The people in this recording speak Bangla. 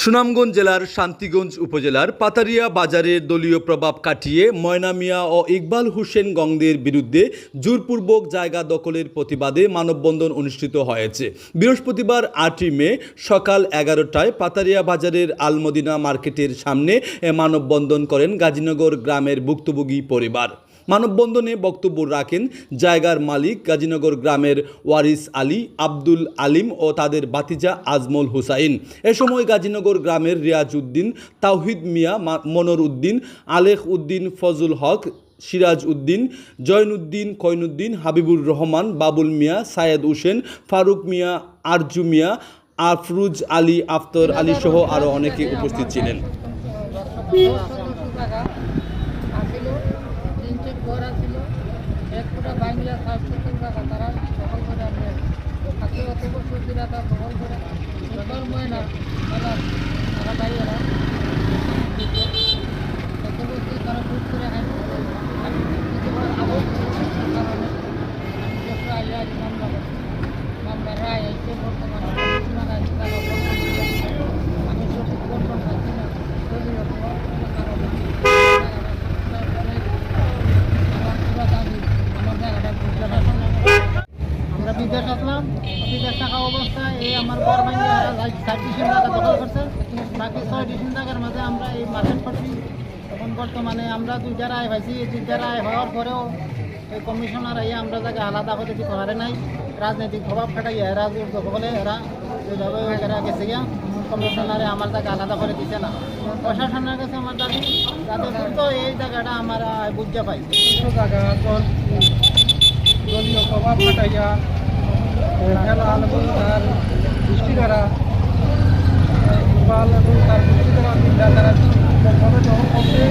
সুনামগঞ্জ জেলার শান্তিগঞ্জ উপজেলার পাতারিয়া বাজারের দলীয় প্রভাব কাটিয়ে ময়না মিয়া ও ইকবাল হোসেন গংদের বিরুদ্ধে জোরপূর্বক জায়গা দখলের প্রতিবাদে মানববন্ধন অনুষ্ঠিত হয়েছে। বৃহস্পতিবার আটই মে সকাল এগারোটায় পাতারিয়া বাজারের আলমদিনা মার্কেটের সামনে মানববন্ধন করেন গাজীনগর গ্রামের ভুক্তভোগী পরিবার। মানববন্ধনে বক্তব্য রাখেন জায়গার মালিক গাজীনগর গ্রামের ওয়ারিস আলী, আব্দুল আলিম ও তাদের বাতিজা আজমল হুসাইন। এ সময় গাজীনগর গ্রামের রিয়াজ উদ্দিন, তাওহিদ মিয়া মনোর উদ্দিন, আলেখ উদ্দিন, ফজল হক, সিরাজ উদ্দিন জয়নুদ্দিন কয়নুদ্দিন হাবিবুর রহমান, বাবুল মিয়া, সায়েদ হোসেন, ফারুক মিয়া, আরজু মিয়া, আফরুজ আলী, আফতর আলী সহ আরও অনেকে উপস্থিত ছিলেন। চেক ঘর এক ফুটা সাত সত্তর টাকা তারা দখল করে আনবে। আজকে অত বছর দিরা তার দখল করে ইকবাল ময়না তারা তারা বাইরা অত বছর তারা ভোট করে আজ মামলা মামলা বর্তমানে শোনা গেছে তারা আমি সঠিক বর্তমান পাচ্ছি না যদি আমরা বিদেশ আসলাম। বিদেশ থাকা অবস্থায় এই আমার বড় ভাই ষাট ডিসিম দখল করছে বাকি ছয় ডিসিম টাকার মাঝে আমরা এই মার্কেট করছি তখন বর্তমানে আমরা দুইটা রায় এই দুইটা রায় হওয়ার পরেও এই কমিশনার আইয়া আমরা যাকে আলাদা করে দিতে পারে নাই। রাজনৈতিক প্রভাব খাটাইয়া এরা সকলে এরা এইভাবে এরা গেছে গিয়া কমিশনারে আমার জায়গা আলাদা করে দিতে না। প্রশাসনের কাছে আমার দাবি, যাতে দ্রুত এই জায়গাটা আমার বুঝতে পাই। জায়গা দলীয় প্রভাব খাটাইয়া হেলা এবং তার পুষ্টিকারা ইকবাল এবং তার পুষ্টিকারা বিদ্যা তারা করছে।